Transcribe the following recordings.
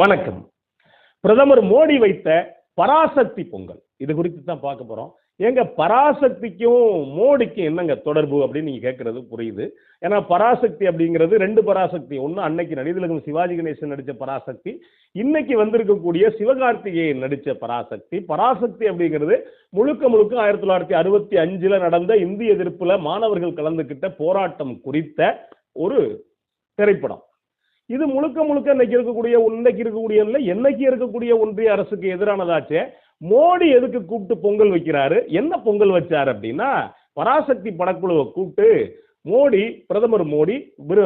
வணக்கம். பிரதமர் மோடி வைத்த பராசக்தி பொங்கல். இது குறித்து தான் பார்க்க போறோம். ஏங்க பராசக்திக்கும் மோடிக்கும் என்னங்க தொடர்பு அப்படின்னு நீங்க கேட்கறது புரியுது. ஏன்னா பராசக்தி அப்படிங்கிறது ரெண்டு பராசக்தி. ஒன்று அன்னைக்கு நடிதலகம் சிவாஜி கணேசன் நடிச்ச பராசக்தி. இன்னைக்கு வந்திருக்கக்கூடிய சிவகார்த்திகேயன் நடிச்ச பராசக்தி. பராசக்தி அப்படிங்கிறது முழுக்க முழுக்க ஆயிரத்தி தொள்ளாயிரத்தி அறுபத்தி அஞ்சுல நடந்த இந்திய எதிர்ப்புல மாணவர்கள் கலந்துக்கிட்ட போராட்டம் குறித்த ஒரு திரைப்படம். இது முழுக்க முழுக்க இன்னைக்கு இருக்கக்கூடிய இன்னைக்கு இருக்கக்கூடிய இல்லை என்னைக்கு இருக்கக்கூடிய ஒன்றிய அரசுக்கு எதிரானதாச்சே மோடி எதுக்கு கூப்பிட்டு பொங்கல் வைக்கிறாரு என்ன பொங்கல் வச்சார் அப்படின்னா பராசக்தி படக்குழுவை கூப்பிட்டு மோடி பிரதமர் மோடி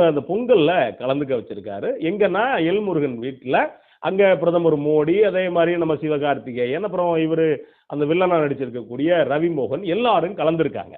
அந்த பொங்கல்ல கலந்துக்க வச்சிருக்காரு. எங்கன்னா எல்முருகன் வீட்டில் அங்க பிரதமர் மோடி அதே மாதிரி நம்ம சிவகார்த்திகேயன் அப்புறம் இவர் அந்த வில்லனா நடிச்சிருக்கக்கூடிய ரவி மோகன் எல்லாரும் கலந்துருக்காங்க.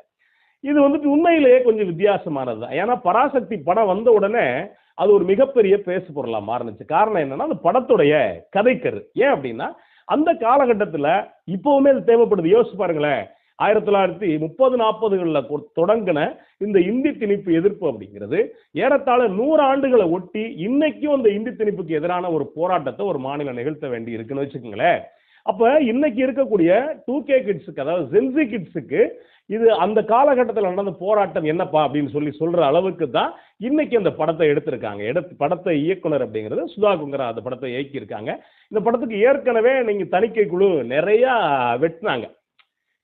இது வந்துட்டு உண்மையிலேயே கொஞ்சம் வித்தியாசமானது தான் ஏன்னா பராசக்தி படம் வந்த உடனே அது ஒரு மிகப்பெரிய பேசு பொருளாக மாறுனுச்சு. காரணம் என்னன்னா அந்த படத்துடைய கதைக்கரு. ஏன் அப்படின்னா அந்த காலகட்டத்தில் இப்போவுமே அது தேவைப்படுது. யோசிச்சு பாருங்களேன். ஆயிரத்தி தொள்ளாயிரத்தி முப்பது நாற்பதுகளில் தொடங்கின இந்த இந்தி திணிப்பு எதிர்ப்பு அப்படிங்கிறது ஏறத்தாழ நூறு ஆண்டுகளை ஒட்டி இன்னைக்கும் அந்த இந்தி திணிப்புக்கு எதிரான ஒரு போராட்டத்தை ஒரு மாநிலம் நிகழ்த்த வேண்டி இருக்குன்னு வச்சுக்கோங்களேன். அப்போ இன்னைக்கு இருக்கக்கூடிய டூ கே கிட்ஸுக்கு அதாவது ஜென்சி கிட்ஸுக்கு இது அந்த காலகட்டத்தில் நடந்த போராட்டம் என்னப்பா அப்படின்னு சொல்லி சொல்ற அளவுக்கு தான் இன்னைக்கு அந்த படத்தை எடுத்திருக்காங்க. எடுத்து படத்தை இயக்குனர் அப்படிங்கிறது சுதா குங்கரா அந்த படத்தை இயக்கியிருக்காங்க. இந்த படத்துக்கு ஏற்கனவே நீங்கள் தணிக்கை குழு நிறையா வெட்டினாங்க.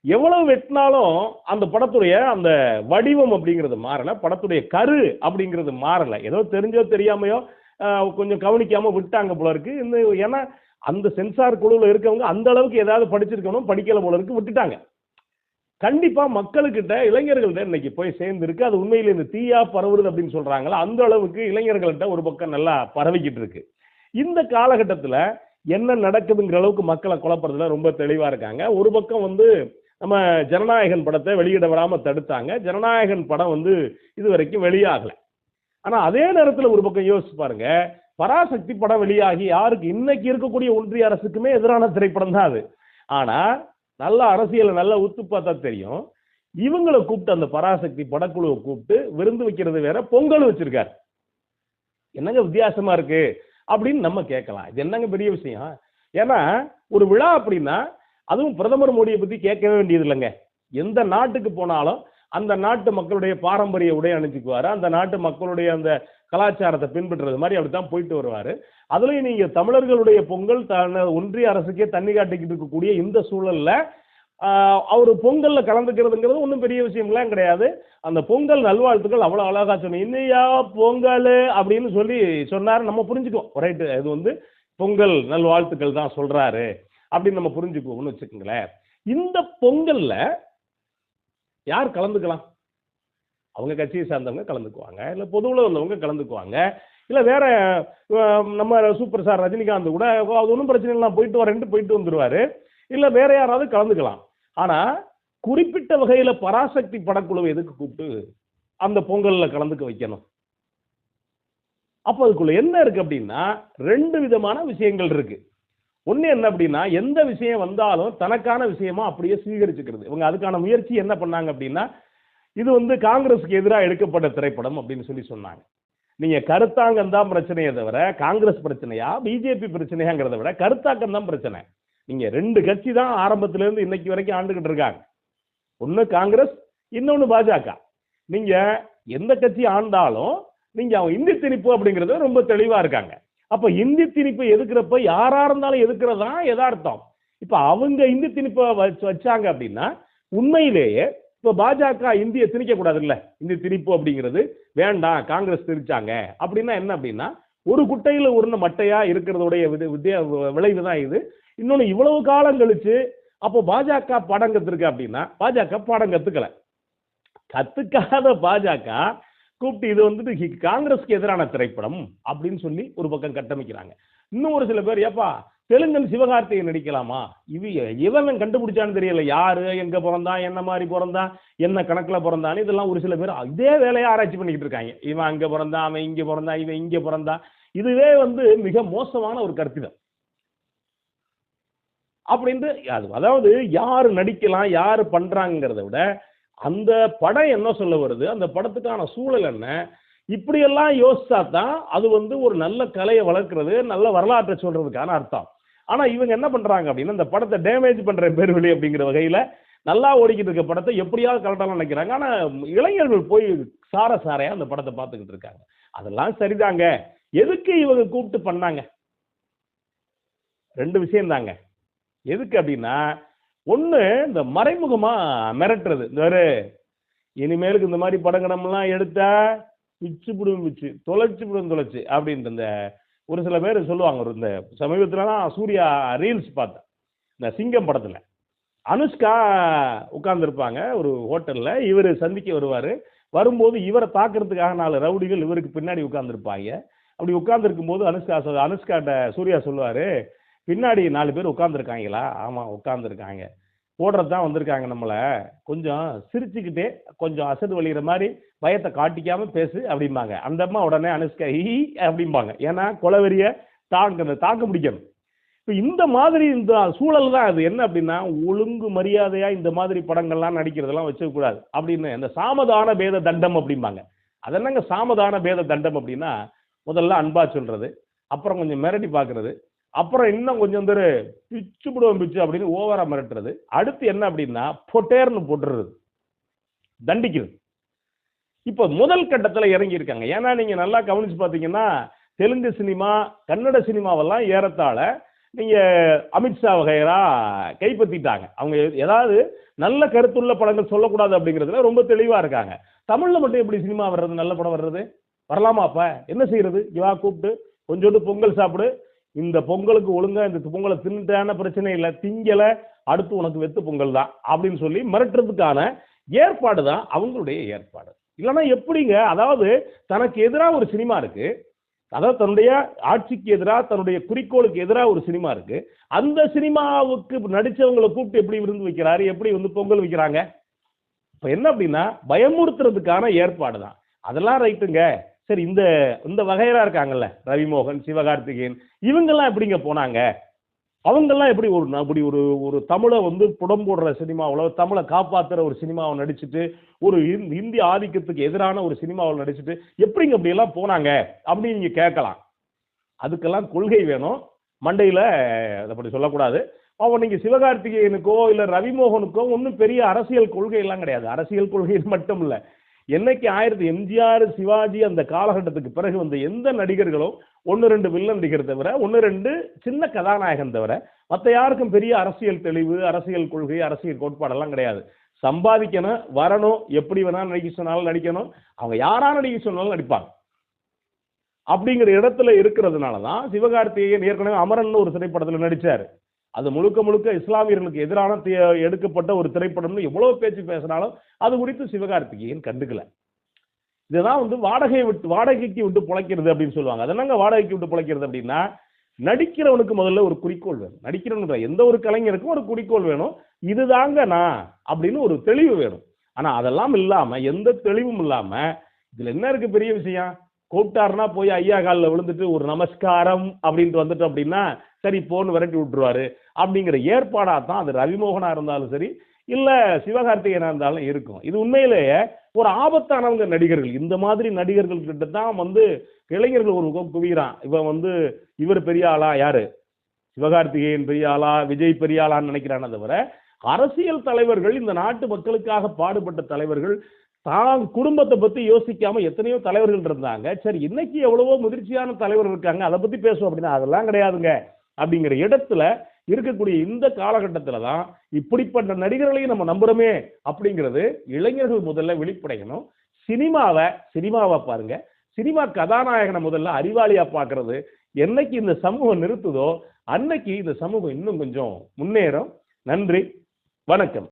எவ்வளவு வெட்டினாலும் அந்த படத்துடைய அந்த வடிவம் அப்படிங்கிறது மாறல படத்துடைய கரு அப்படிங்கிறது மாறல. ஏதோ தெரிஞ்சோ தெரியாமையோ கொஞ்சம் கவனிக்காம விட்டாங்க போல இருக்கு. இந்த ஏன்னா அந்த சென்சார் குழுவில் இருக்கவங்க அந்த அளவுக்கு ஏதாவது படிச்சிருக்கணும் படிக்கல போல இருக்கு விட்டுட்டாங்க. கண்டிப்பா மக்களுக்கிட்ட இளைஞர்கள்ட்ட இன்னைக்கு போய் சேர்ந்துருக்கு அது உண்மையில் இந்த தீயா பரவுறது அப்படின்னு சொல்றாங்களா அந்த அளவுக்கு இளைஞர்கள்ட்ட ஒரு பக்கம் நல்லா பரவிக்கிட்டு இருக்கு. இந்த காலகட்டத்தில் என்ன நடக்குதுங்கிற அளவுக்கு மக்களை குழப்பறதுல ரொம்ப தெளிவாக இருக்காங்க. ஒரு பக்கம் வந்து நம்ம ஜனநாயகன் படத்தை வெளியிட விடாமல் தடுத்தாங்க. ஜனநாயகன் படம் வந்து இது வரைக்கும் வெளியாகலை. ஆனால் அதே நேரத்தில் ஒரு பக்கம் யோசிச்சு பாருங்க பராசக்தி படம் வெளியாகி யாருக்கு? இன்னைக்கு இருக்கக்கூடிய ஒன்றிய அரசுக்குமே எதிரான திரைப்படம் தான் அது. ஆனா நல்ல அரசியலை நல்லா உத்து பார்த்தா தெரியும். இவங்களை கூப்பிட்டு அந்த பராசக்தி படக்குழுவை கூப்பிட்டு விருந்து வைக்கிறது வேற பொங்கல் வச்சிருக்காரு. என்னங்க வித்தியாசமா இருக்கு? அப்படின்னு நம்ம கேட்கலாம். இது என்னங்க பெரிய விஷயம்? ஏன்னா ஒரு விழா அப்படின்னா அதுவும் பிரதமர் மோடியை பத்தி கேட்கவே வேண்டியது இல்லைங்க எந்த நாட்டுக்கு போனாலும் அந்த நாட்டு மக்களுடைய பாரம்பரிய உடை அணிஞ்சுக்குவாரு. அந்த நாட்டு மக்களுடைய அந்த கலாச்சாரத்தை பின்பற்றுறது மாதிரி அப்படித்தான் போயிட்டு வருவார். அதுலயும் நீங்க தமிழர்களுடைய பொங்கல் தன்னை ஒன்றிய அரசுக்கே தண்ணி காட்டிக்கிட்டு இருக்கக்கூடிய இந்த சூழல்ல அவர் பொங்கல்ல கலந்துக்கிறதுங்கிறது ஒன்றும் பெரிய விஷயம்லாம் கிடையாது. அந்த பொங்கல் நல்வாழ்த்துக்கள் அவ்வளோ அழகா சொன்னீங்க இன்னையா பொங்கல்? அப்படின்னு சொல்லி சொன்னாரு. நம்ம புரிஞ்சுக்குவோம். ரைட்டு இது வந்து பொங்கல் நல்வாழ்த்துக்கள் தான் சொல்றாரு. அப்படின்னு நம்ம புரிஞ்சுக்குவோம்னு வச்சுக்கோங்களேன். இந்த பொங்கல்ல யார் கலந்துக்கலாம்? அவங்க கட்சியை சார்ந்தவங்க கலந்துக்குவாங்க இல்லை பொதுவில் வந்தவங்க கலந்துக்குவாங்க இல்லை வேற நம்ம சூப்பர் ஸ்டார் ரஜினிகாந்த் கூட அது ஒன்றும் பிரச்சனை இல்லை நான் போயிட்டு வரேன்ட்டு போயிட்டு வந்துடுவாரு இல்லை வேற யாராவது கலந்துக்கலாம். ஆனால் குறிப்பிட்ட வகையில் பராசக்தி படக்குழுவை எதுக்கு கூப்பிட்டு அந்த பொங்கலில் கலந்துக்க வைக்கணும்? அப்போ அதுக்குள்ள என்ன இருக்கு அப்படின்னா ரெண்டு விதமான விஷயங்கள் இருக்கு. ஒன்று என்ன அப்படின்னா எந்த விஷயம் வந்தாலும் தனக்கான விஷயமா அப்படியே சுவீகரிச்சுக்கிறது. இவங்க அதுக்கான முயற்சி என்ன பண்ணாங்க அப்படின்னா இது வந்து காங்கிரஸுக்கு எதிராக எடுக்கப்பட்ட திரைப்படம் அப்படின்னு சொல்லி சொன்னாங்க. நீங்கள் கருத்தாங்கம் தான் பிரச்சனையை தவிர காங்கிரஸ் பிரச்சனையா பிஜேபி பிரச்சனையாங்கிறத விட கருத்தாக்கம் தான் பிரச்சனை. நீங்கள் ரெண்டு கட்சி தான் ஆரம்பத்திலேருந்து இன்னைக்கு வரைக்கும் ஆண்டுகிட்டு இருக்காங்க. ஒன்று காங்கிரஸ் இன்னொன்று பாஜக. நீங்கள் எந்த கட்சி ஆண்டாலும் நீங்கள் அவங்க இந்தி திணிப்பு அப்படிங்கிறது ரொம்ப தெளிவாக இருக்காங்க. அப்ப இந்தி திணிப்பு எதுக்குறப்ப யாரா இருந்தாலும் எதுக்குறது தான் இப்ப அவங்க இந்தி திணிப்பை வச்சு வச்சாங்க அப்படின்னா உண்மையிலேயே இப்ப பாஜக இந்தியை திணிக்க கூடாது இல்ல இந்தி திணிப்பு அப்படிங்கிறது வேண்டாம் காங்கிரஸ் திணிச்சாங்க. அப்படின்னா என்ன அப்படின்னா ஒரு குட்டையில உருண்ட மட்டையா இருக்கிறதோடைய விளைவு தான் இது. இன்னொன்னு இவ்வளவு காலம் கழிச்சு அப்போ பாஜக பாடம் கத்துருக்கு அப்படின்னா பாஜக பாடம் கத்துக்கல. கத்துக்காத பாஜக கூப்பிட்டு இது வந்துட்டு ஹி- காங்கிரஸ்க்கு எதிரான திரைப்படம் அப்படின்னு சொல்லி ஒரு பக்கம் கட்டமைக்கிறாங்க. இன்னும் ஒரு சில பேர் ஏப்பா தெலுங்கன் சிவகார்த்திகை நடிக்கலாமா? இவ இவன் கண்டுபிடிச்சான்னு தெரியல. யாரு எங்க பிறந்தான் என்ன மாதிரி பிறந்தான் என்ன கணக்குல பிறந்தான்னு இதெல்லாம் ஒரு சில பேர் இதே வேலையை ஆராய்ச்சி பண்ணிக்கிட்டு இருக்காங்க. இவன் அங்க பிறந்தான் அவன் இங்க பிறந்தான் இவன் இங்க பிறந்தான் இதுவே வந்து மிக மோசமான ஒரு கருத்து அப்படின்ட்டு அது அதாவது யாரு நடிக்கலாம் யாரு பண்றாங்கிறத விட அந்த படம் என்ன சொல்ல வருது? அந்த படத்துக்கான சூழல் என்ன? இப்படியெல்லாம் யோசிச்சா தான் அது வந்து ஒரு நல்ல கலையை வளர்க்கறது நல்ல வரலாற்றை சொல்றதுக்கான அர்த்தம். ஆனால் இவங்க என்ன பண்ணுறாங்க அப்படின்னா இந்த படத்தை டேமேஜ் பண்ணுற பேர்வழி அப்படிங்கிற வகையில் நல்லா ஓடிக்கிட்டு இருக்க படத்தை எப்படியாவது கரெக்டாக நினைக்கிறாங்க. ஆனால் இளைஞர்கள் போய் சார சாரையாக அந்த படத்தை பார்த்துக்கிட்டு இருக்காங்க. அதெல்லாம் சரிதாங்க. எதுக்கு இவங்க கூப்பிட்டு பண்ணாங்க? ரெண்டு விஷயம் தாங்க எதுக்கு அப்படின்னா ஒன்று இந்த மறைமுகமாக மிரட்டுறது. இந்த வேறு இனிமேலுக்கு இந்த மாதிரி படங்கடம்லாம் எடுத்தா பிச்சு பிடும் பிச்சு தொலைச்சு பிடும் தொலைச்சு அப்படின்ற இந்த ஒரு சில பேர் சொல்லுவாங்க. ஒரு இந்த சமீபத்துலலாம் சூர்யா ரீல்ஸ் பார்த்தேன். இந்த சிங்கம் படத்தில். அனுஷ்கா உட்கார்ந்துருப்பாங்க ஒரு ஹோட்டலில். இவர் சந்திக்க வருவார். வரும்போது இவரை தாக்குறதுக்காக நாலு ரவுடிகள் இவருக்கு பின்னாடி உட்காந்துருப்பாங்க அப்படி உட்காந்துருக்கும் போது அனுஷ்கா அனுஷ்காட்ட சூர்யா சொல்லுவார் பின்னாடி நாலு பேர் உட்காந்துருக்காங்களா ஆமாம் உட்காந்துருக்காங்க போடுறது தான் வந்திருக்காங்க நம்மளை. கொஞ்சம் சிரிச்சுக்கிட்டே கொஞ்சம் அசடு வழிகிற மாதிரி பயத்தை காட்டிக்காம பேசு அப்படிம்பாங்க. அந்த அம்மா உடனே அனுஷ்கா ஹி அப்படிம்பாங்க. ஏன்னா கொலவெறிய தாங்க தாக்க முடிக்கணும் இப்போ இந்த மாதிரி இந்த சூழல் தான் அது. என்ன அப்படின்னா ஒழுங்கு மரியாதையாக இந்த மாதிரி படங்கள்லாம் நடிக்கிறதெல்லாம் வச்சுக்கூடாது அப்படின்னு இந்த சாமதான பேத தண்டம் அப்படிம்பாங்க. அதென்னங்க சாமதான பேத தண்டம் அப்படின்னா முதல்ல அன்பா சொல்கிறது அப்புறம் கொஞ்சம் மிரட்டி பார்க்குறது அப்புறம் இன்னும் கொஞ்சம் பேர் பிச்சு விடுவோம் பிச்சு அப்படின்னு ஓவரா மிரட்டுறது. அடுத்து என்ன அப்படின்னா பொட்டேர்னு போட்டுறது. தண்டிக்கிறது. இப்போ முதல் கட்டத்தில் இறங்கி இருக்காங்க ஏன்னா நீங்க நல்லா கவனிச்சு பார்த்தீங்கன்னா தெலுங்கு சினிமா கன்னட சினிமாவெல்லாம் ஏறத்தாழ நீங்க அமித்ஷா வகையரா கைப்பற்றிட்டாங்க. அவங்க ஏதாவது நல்ல கருத்துள்ள படங்கள் சொல்லக்கூடாது அப்படிங்கிறதுல ரொம்ப தெளிவா இருக்காங்க. தமிழ்ல மட்டும் எப்படி சினிமா வர்றது நல்ல படம் வர்றது? வரலாமா அப்ப? என்ன செய்யறது? இவா கூப்பிட்டு கொஞ்சோண்டு பொங்கல் சாப்பிடு இந்த பொங்கலுக்கு ஒழுங்கா இந்த பொங்கலை தின்னுட்டான பிரச்சனை இல்லை திங்கல அடுத்து உனக்கு வெத்து பொங்கல் தான் அப்படின்னு சொல்லி மிரட்டுறதுக்கான ஏற்பாடு தான் அவங்களுடைய ஏற்பாடு. இல்லைன்னா எப்படிங்க? அதாவது தனக்கு எதிராக ஒரு சினிமா இருக்கு. அதாவது தன்னுடைய ஆட்சிக்கு எதிராக தன்னுடைய குறிக்கோளுக்கு எதிராக ஒரு சினிமா இருக்கு. அந்த சினிமாவுக்கு நடித்தவங்களை கூப்பிட்டு எப்படி விருந்து வைக்கிறாரு? எப்படி வந்து பொங்கல் வைக்கிறாங்க? இப்போ என்ன அப்படின்னா பயமுறுத்துறதுக்கான ஏற்பாடு தான். அதெல்லாம் ரைட்டுங்க சரி இந்த இந்த வகையரா இருக்காங்கல்ல ரவிமோகன் சிவகார்த்திகேயன் இவங்கெல்லாம் எப்படிங்க போனாங்க? அவங்கெல்லாம் எப்படி ஒரு அப்படி ஒரு ஒரு தமிழை வந்து புடம் போடுற சினிமாவில் தமிழை காப்பாற்றுற ஒரு சினிமாவை நடிச்சுட்டு ஒரு இந்திய ஆதிக்கத்துக்கு எதிரான ஒரு சினிமாவில் நடிச்சுட்டு எப்படிங்க அப்படி எல்லாம் போனாங்க? அப்படின்னு நீங்கள் கேட்கலாம். அதுக்கெல்லாம் கொள்கை வேணும். மண்டையில் அப்படி சொல்லக்கூடாது. அவன் நீங்கள் சிவகார்த்திகேயனுக்கோ இல்லை ரவிமோகனுக்கோ ஒன்றும் பெரிய அரசியல் கொள்கை எல்லாம் கிடையாது. அரசியல் கொள்கை மட்டும் இல்லை. என்னைக்கு ஆயிரத்தி எம்ஜிஆர் சிவாஜி அந்த காலகட்டத்துக்கு பிறகு வந்த எந்த நடிகர்களும் ஒன்று ரெண்டு வில்லன் நடிகர் தவிர ஒன்று ரெண்டு சின்ன கதாநாயகன் தவிர மற்ற யாருக்கும் பெரிய அரசியல் தெளிவு அரசியல் கொள்கை அரசியல் கோட்பாடெல்லாம் கிடையாது. சம்பாதிக்கணும் வரணும் எப்படி வேணாலும் நடிக்க சொன்னாலும் நடிக்கணும். அவங்க யாரா நடிக்க சொன்னாலும் நடிப்பாங்க. அப்படிங்கிற இடத்துல இருக்கிறதுனால தான் சிவகார்த்திகேயன் ஏற்கனவே அமரன் ஒரு திரைப்படத்தில் நடித்தார் அது முழுக்க முழுக்க இஸ்லாமியர்களுக்கு எதிரான எடுக்கப்பட்ட ஒரு திரைப்படம்னு எவ்வளவு பேச்சு பேசினாலும் அது குறித்து சிவகார்த்திகேயன் கண்டுக்கல. இதுதான் வந்து வாடகை விட்டு வாடகைக்கு விட்டு பிழைக்கிறது அப்படின்னு சொல்லுவாங்க. அது வாடகைக்கு விட்டு பிழைக்கிறது அப்படின்னா நடிக்கிறவனுக்கு முதல்ல ஒரு குறிக்கோள் வேணும். நடிக்கிறவனுக்கு எந்த ஒரு கலைஞருக்கும் ஒரு குறிக்கோள் வேணும். இதுதாங்க நான் அப்படின்னு ஒரு தெளிவு வேணும். ஆனா அதெல்லாம் இல்லாம எந்த தெளிவும் இல்லாம இதுல என்ன இருக்கு பெரிய விஷயம்? கூப்பிட்டாருன்னா போய் ஐயா காலில் விழுந்துட்டு ஒரு நமஸ்காரம் அப்படின்ட்டு வந்துட்டு அப்படின்னா சரி போன்னு விரட்டி விட்டுருவாரு. அப்படிங்கிற ஏற்பாடாக தான் அது ரவிமோகனாக இருந்தாலும் சரி இல்லை சிவகார்த்திகேயனா இருந்தாலும் இருக்கும். இது உண்மையிலேயே ஒரு ஆபத்தானவங்க நடிகர்கள். இந்த மாதிரி நடிகர்கள் கிட்ட தான் வந்து இளைஞர்கள் ஒரு குவிகிறான். இவன் வந்து இவர் பெரிய ஆளா? யாரு? சிவகார்த்திகேயன் பெரிய ஆளா? விஜய் பெரிய ஆளான்னு நினைக்கிறானே தவிர அரசியல் தலைவர்கள் இந்த நாட்டு மக்களுக்காக பாடுபட்ட தலைவர்கள் தான் குடும்பத்தை பத்தி யோசிக்காம எத்தனையோ தலைவர்கள் இருந்தாங்க. சரி இன்னைக்கு எவ்வளவோ முதிர்ச்சியான தலைவர்கள் இருக்காங்க. அதை பத்தி பேசுவோம் அப்படின்னா அதெல்லாம் கிடையாதுங்க. அப்படிங்கிற இடத்துல இருக்கக்கூடிய இந்த காலகட்டத்தில் தான் இப்படிப்பட்ட நடிகர்களையும் நம்ம நம்புறோமே அப்படிங்கிறது இளைஞர்கள் முதல்ல வெளிப்படையணும். சினிமாவை சினிமாவை பாருங்க. சினிமா கதாநாயகனை முதல்ல அறிவாளியா பார்க்கிறது என்னைக்கு இந்த சமூகம் நிறுத்துதோ அன்னைக்கு இந்த சமூகம் இன்னும் கொஞ்சம் முன்னேறும். நன்றி. வணக்கம்.